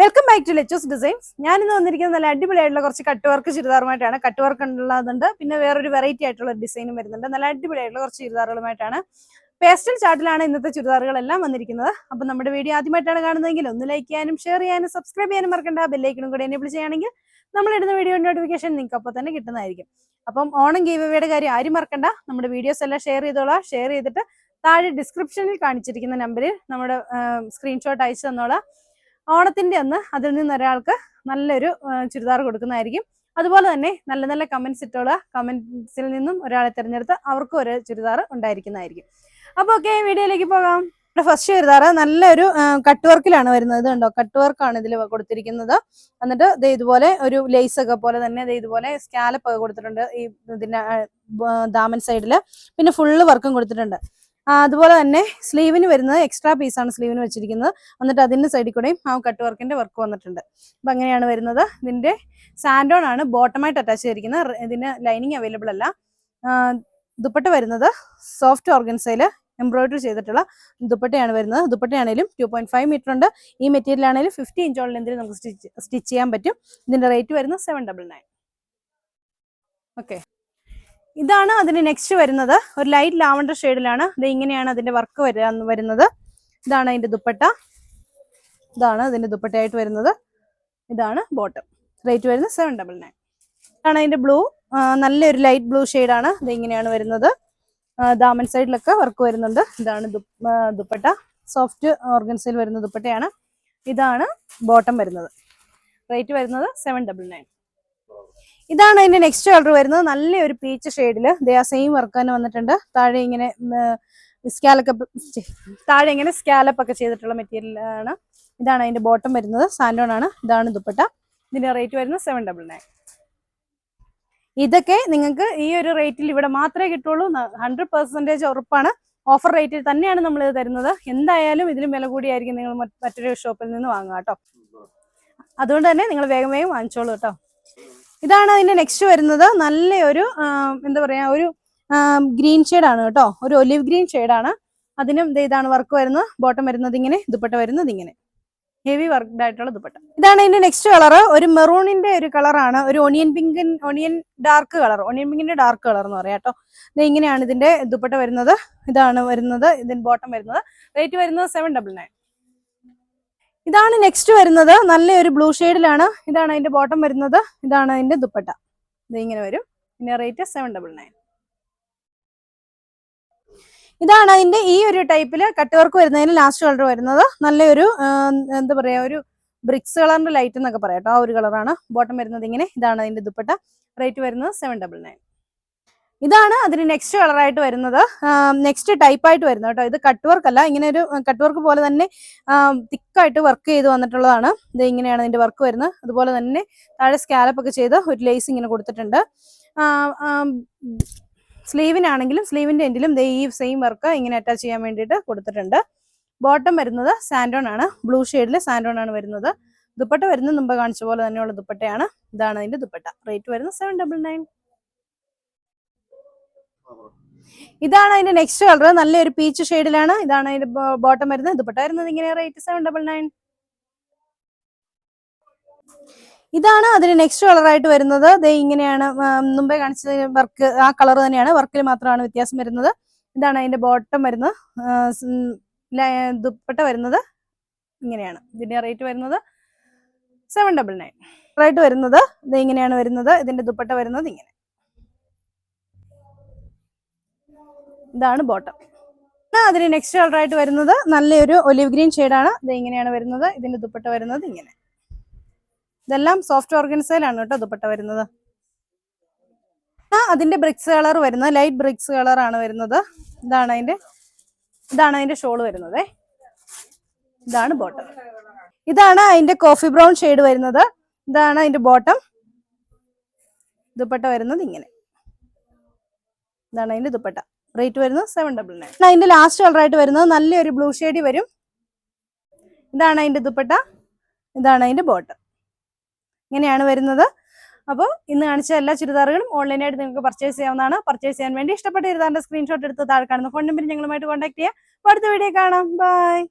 Welcome back to Lechu's designs ഞാൻ ഇന്ന് വന്നിരിക്കുന്നത് നല്ല അടിപൊളിയായിട്ടുള്ള കുറച്ച് കട്ട് വർക്ക് ചുരിദാറുമായിട്ടാണ്. കട്ട് വർക്ക് ഉള്ളതുണ്ട് പിന്നെ വേറൊരു വെറൈറ്റി ആയിട്ടുള്ള ഡിസൈനും വരുന്നുണ്ട്. നല്ല അടിപൊളിയായിട്ടുള്ള കുറച്ച് ചുരിദാറുകളുമായിട്ടാണ്. പേസ്റ്റൽ ചാർട്ടിലാണ് ഇന്നത്തെ ചുരിദാറുകളെല്ലാം വന്നിരിക്കുന്നത്. അപ്പം നമ്മുടെ വീഡിയോ ആദ്യമായിട്ടാണ് കാണുന്നതെങ്കിൽ ഒന്ന് ലൈക്ക് ചെയ്യാനും ഷെയർ ചെയ്യാനും സബ്സ്ക്രൈബ് ചെയ്യാനും മറക്കണ്ട. ബെല്ലൈക്കണും കൂടി ചെയ്യുകയാണെങ്കിൽ നമ്മൾ ഇടുന്ന വീഡിയോ നോട്ടിഫിക്കേഷൻ നിങ്ങൾക്ക് അപ്പോൾ തന്നെ കിട്ടുന്നതായിരിക്കും. അപ്പം ഓണം ഗീവയുടെ കാര്യം ആരും മറക്കണ്ട. നമ്മുടെ വീഡിയോസ് എല്ലാം ഷെയർ ചെയ്തോളാം. ഷെയർ ചെയ്തിട്ട് താഴെ ഡിസ്ക്രിപ്ഷനിൽ കാണിച്ചിരിക്കുന്ന നമ്പറിൽ നമ്മുടെ സ്ക്രീൻഷോട്ട് അയച്ചു തന്നോളാം. ഓണത്തിന്റെ അന്ന് അതിൽ നിന്ന് ഒരാൾക്ക് നല്ലൊരു ചുരിദാർ കൊടുക്കുന്നതായിരിക്കും. അതുപോലെ തന്നെ നല്ല നല്ല കമന്റ്സ് ഇട്ടുള്ള കമന്റ്സിൽ നിന്നും ഒരാളെ തിരഞ്ഞെടുത്ത് അവർക്കും ഒരു ചുരിദാർ ഉണ്ടായിരിക്കുന്നതായിരിക്കും. അപ്പൊ ഓക്കെ വീഡിയോയിലേക്ക് പോകാം. ഫസ്റ്റ് ചുരിദാർ നല്ലൊരു കട്ട് വർക്കിലാണ് വരുന്നത് ഇത് കണ്ടോ? കട്ട് വർക്കാണ് ഇതിൽ കൊടുത്തിരിക്കുന്നത്. എന്നിട്ട് ഇത് ഇതുപോലെ ഒരു ലേസ് ഒക്കെ പോലെ തന്നെ ഇത് ഇതുപോലെ സ്കാലപ്പ് ഒക്കെ കൊടുത്തിട്ടുണ്ട് ഈ ഇതിന്റെ ദാമൻ സൈഡിൽ പിന്നെ ഫുള്ള് വർക്കും കൊടുത്തിട്ടുണ്ട്. അതുപോലെ തന്നെ സ്ലീവിന് വരുന്നത് എക്സ്ട്രാ പീസാണ് സ്ലീവിന് വെച്ചിരിക്കുന്നത്. എന്നിട്ട് അതിന്റെ സൈഡിൽ കൂടെയും ആ കട്ട് വർക്കിന്റെ വർക്ക് വന്നിട്ടുണ്ട്. അപ്പൊ അങ്ങനെയാണ് വരുന്നത്. ഇതിന്റെ സാൻഡോൺ ആണ് ബോട്ടമായിട്ട് അറ്റാച്ച് ചെയ്തിരിക്കുന്നത്. ഇതിന് ലൈനിങ് അവൈലബിൾ അല്ല. ദുപ്പട്ട വരുന്നത് സോഫ്റ്റ് ഓർഗൻസയിൽ എംബ്രോയിഡറി ചെയ്തിട്ടുള്ള ദുപ്പട്ടയാണ് വരുന്നത്. ദുപ്പട്ടയാണെങ്കിലും ടു പോയിന്റ് ഫൈവ് മീറ്റർ ഉണ്ട്. ഈ മെറ്റീരിയൽ ആണെങ്കിലും ഫിഫ്റ്റി ഇഞ്ചോളം ലെന്തിൽ നമുക്ക് സ്റ്റിച്ച് സ്റ്റിച്ച് ചെയ്യാൻ പറ്റും. ഇതിന്റെ റേറ്റ് വരുന്നത് സെവൻ ഡബിൾ നയൻ ഓക്കെ ഇതാണ് അതിന് നെക്സ്റ്റ് വരുന്നത്. ഒരു ലൈറ്റ് ലാവണ്ടർ ഷെയ്ഡിലാണ് ഇത് ഇങ്ങനെയാണ് അതിന്റെ വർക്ക് വരുന്നത്. ഇതാണ് അതിന്റെ ദുപ്പട്ട. ഇതാണ് അതിന്റെ ദുപ്പട്ടയായിട്ട് വരുന്നത്. ഇതാണ് ബോട്ടം റേറ്റ് വരുന്നത് സെവൻ ഡബിൾ നയൻ ഇതാണ് അതിന്റെ ബ്ലൂ നല്ലൊരു ലൈറ്റ് ബ്ലൂ ആണ്. ഇത് ഇങ്ങനെയാണ് വരുന്നത്. ദാമൻ സൈഡിലൊക്കെ വർക്ക് വരുന്നുണ്ട്. ഇതാണ് ദുപ്പട്ട. സോഫ്റ്റ് ഓർഗൻസിൽ വരുന്ന ദുപ്പട്ടയാണ്. ഇതാണ് ബോട്ടം വരുന്നത്. റേറ്റ് വരുന്നത് സെവൻ ഡബിൾ നയൻ ഇതാണ് അതിന്റെ നെക്സ്റ്റ് കളർ വരുന്നത്. നല്ല ഒരു പീച്ച് ഷെയ്ഡിൽ ദേ ആ സെയിം വർക്ക് തന്നെ വന്നിട്ടുണ്ട്. താഴെ ഇങ്ങനെ സ്കാലൊക്കെ താഴെ ഇങ്ങനെ സ്കാലപ്പ് ഒക്കെ ചെയ്തിട്ടുള്ള മെറ്റീരിയൽ ആണ്. ഇതാണ് അതിന്റെ ബോട്ടം വരുന്നത്. സാൻഡോൺ ആണ്. ഇതാണ് ദുപ്പട്ട. ഇതിന്റെ റേറ്റ് വരുന്നത് സെവൻ ഡബിൾ നയൻ ഇതൊക്കെ നിങ്ങൾക്ക് ഈ ഒരു റേറ്റിൽ ഇവിടെ മാത്രമേ കിട്ടുള്ളൂ. ഹൺഡ്രഡ് പെർസെന്റേജ് ഉറപ്പാണ്. ഓഫർ റേറ്റിൽ തന്നെയാണ് നമ്മൾ ഇത് തരുന്നത്. എന്തായാലും ഇതിലും വില കൂടിയായിരിക്കും നിങ്ങൾ മറ്റ് മറ്റൊരു ഷോപ്പിൽ നിന്ന് വാങ്ങുക കേട്ടോ. അതുകൊണ്ട് തന്നെ നിങ്ങൾ വേഗം വേഗം വാങ്ങിച്ചോളൂ കേട്ടോ. ഇതാണ് അതിന്റെ നെക്സ്റ്റ് വരുന്നത്. നല്ലൊരു എന്താ പറയാ ഒരു ഗ്രീൻ ആണ് കേട്ടോ. ഒരു ഒലിവ് ഗ്രീൻ ആണ്. അതിനും ഇതാണ് വർക്ക് വരുന്നത്. ബോട്ടം വരുന്നത് ഇങ്ങനെ ദുപ്പട്ട വരുന്നത് ഇങ്ങനെ. ഹെവി വർക്ക്ഡ് ആയിട്ടുള്ള ദുപ്പട്ട. ഇതാണ് ഇതിന്റെ നെക്സ്റ്റ് കളർ ഒരു മെറൂണിന്റെ ഒരു കളറാണ് ഒരു onion pink onion dark colour onion പിങ്കിന്റെ ഡാർക്ക് കളർ എന്ന് പറയാം കേട്ടോ. ഇങ്ങനെയാണ് ഇതിന്റെ ദുപ്പട്ട വരുന്നത്. ഇതാണ് വരുന്നത്. ഇതിന് ബോട്ടം വരുന്നത്. റേറ്റ് വരുന്നത് സെവൻ ഡബിൾ നയൻ ഇതാണ് നെക്സ്റ്റ് വരുന്നത്. നല്ലൊരു ബ്ലൂ ഷെയ്ഡിലാണ് ഇതാണ് അതിന്റെ ബോട്ടം വരുന്നത്. ഇതാണ് അതിന്റെ ദുപ്പട്ട. ഇത് ഇങ്ങനെ വരും. പിന്നെ റേറ്റ് സെവൻ ഡബിൾ നയൻ ഇതാണ് അതിന്റെ ഈ ഒരു ടൈപ്പിൽ കട്ട് വർക്ക് വരുന്നതിന് ലാസ്റ്റ് കളർ വരുന്നത്. നല്ലൊരു എന്താ പറയാ ഒരു ബ്രിക്സ് കളറിന്റെ ലൈറ്റ് എന്നൊക്കെ പറയാം കേട്ടോ ആ ഒരു കളറാണ് ബോട്ടം വരുന്നത് ഇങ്ങനെ. ഇതാണ് അതിന്റെ ദുപ്പട്ട. റേറ്റ് വരുന്നത് സെവൻ ഡബിൾ നയൻ ഇതാണ് അതിന് നെക്സ്റ്റ് കളറായിട്ട് വരുന്നത്. നെക്സ്റ്റ് ടൈപ്പായിട്ട് വരുന്നത് കേട്ടോ. ഇത് കട്ട് വർക്ക് അല്ല. ഇങ്ങനെ ഒരു കട്ട് വർക്ക് പോലെ തന്നെ തിക്കായിട്ട് വർക്ക് ചെയ്ത് വന്നിട്ടുള്ളതാണ്. ഇത് ഇങ്ങനെയാണ് ഇതിന്റെ വർക്ക് വരുന്നത്. അതുപോലെ തന്നെ താഴെ സ്കാലപ്പ് ഒക്കെ ചെയ്ത് ഒരു ലേസ് ഇങ്ങനെ കൊടുത്തിട്ടുണ്ട്. സ്ലീവിനാണെങ്കിലും സ്ലീവിന്റെ എൻഡിലും ഈ സെയിം വർക്ക് ഇങ്ങനെ അറ്റാച്ച് ചെയ്യാൻ വേണ്ടിയിട്ട് കൊടുത്തിട്ടുണ്ട്. ബോട്ടം വരുന്നത് സാൻഡോൺ ആണ്. ബ്ലൂ ഷെയ്ഡിൽ സാൻഡോൺ ആണ് വരുന്നത്. ദുപ്പട്ട വരുന്നത് മുമ്പ് കാണിച്ച പോലെ തന്നെയുള്ള ദുപ്പട്ടയാണ്. ഇതാണ് അതിന്റെ ദുപ്പട്ട. റേറ്റ് വരുന്നത് സെവൻ ഡബിൾ നയൻ ഇതാണ് അതിന്റെ നെക്സ്റ്റ് കളർ നല്ലൊരു പീച്ച് ഷെയ്ഡിലാണ് ഇതാണ് അതിന്റെ ബോട്ടം വരുന്നത്. ദുപ്പട്ട വരുന്നത് ഇങ്ങനെ റേറ്റ് സെവൻ ഡബിൾ നയൻ ഇതാണ് അതിന് നെക്സ്റ്റ് കളറായിട്ട് വരുന്നത്. ദേ ഇങ്ങനെയാണ് മുമ്പേ കാണിച്ചത് വർക്ക് ആ കളർ തന്നെയാണ്. വർക്കിൽ മാത്രമാണ് വ്യത്യാസം വരുന്നത്. ഇതാണ് അതിന്റെ ബോട്ടം വരുന്നത്. ദുപ്പട്ട വരുന്നത് ഇങ്ങനെയാണ്. ഇതിന്റെ റേറ്റ് വരുന്നത് സെവൻ ഡബിൾ നയൻ റേറ്റ് വരുന്നത്. ഇത് ഇങ്ങനെയാണ് വരുന്നത്. ഇതിന്റെ ദുപ്പട്ട വരുന്നത് ഇങ്ങനെ. ഇതാണ് ബോട്ടം. അതിന് നെക്സ്റ്റ് കളറായിട്ട് വരുന്നത്. നല്ലൊരു ഒലിവ് ഗ്രീൻ ഷെയ്ഡാണ് ഇത് ഇങ്ങനെയാണ് വരുന്നത്. ഇതിന്റെ ദുപ്പട്ട വരുന്നത് ഇങ്ങനെ. ഇതെല്ലാം സോഫ്റ്റ് ഓർഗൻസയിലാണ് കേട്ടോ ദുപ്പട്ട വരുന്നത്. അതിന്റെ ബ്രിക്സ് കളർ വരുന്നത്. ലൈറ്റ് ബ്രിക്സ് കളർ ആണ് വരുന്നത്. ഇതാണ് അതിന്റെ ഇതാണ് അതിന്റെ ഷോൾ വരുന്നത്. ഇതാണ് ബോട്ടം ഇതാണ് അതിന്റെ കോഫി ബ്രൗൺ ഷെയ്ഡ് വരുന്നത്. ഇതാണ് അതിന്റെ ബോട്ടം ദുപ്പട്ട വരുന്നത് ഇങ്ങനെ. ഇതാണ് അതിന്റെ ദുപ്പട്ട. റേറ്റ് വരുന്നത് സെവൻ ഡബിൾ നയൻ അതിന്റെ ലാസ്റ്റ് കളർ ആയിട്ട് വരുന്നത്. നല്ലൊരു ബ്ലൂ ഷെയ്ഡ് വരും. ഇതാണ് അതിന്റെ ദുപ്പട്ട. ഇതാണ് അതിന്റെ ബോട്ട് ഇങ്ങനെയാണ് വരുന്നത്. അപ്പോൾ ഇന്ന് കാണിച്ച എല്ലാ ചുരിദാറുകളും ഓൺലൈനായിട്ട് നിങ്ങൾക്ക് പർച്ചേസ് ചെയ്യാവുന്നതാണ്. പർച്ചേസ് ചെയ്യാൻ വേണ്ടി ഇഷ്ടപ്പെട്ട ചുരിദാറിന്റെ സ്ക്രീൻഷോട്ട് എടുത്ത് താഴെ കാണുന്ന ഫോൺ നമ്പർ ഞങ്ങളുമായിട്ട് കോൺടാക്ട് ചെയ്യുക അടുത്ത വീഡിയോ കാണാം. ബൈ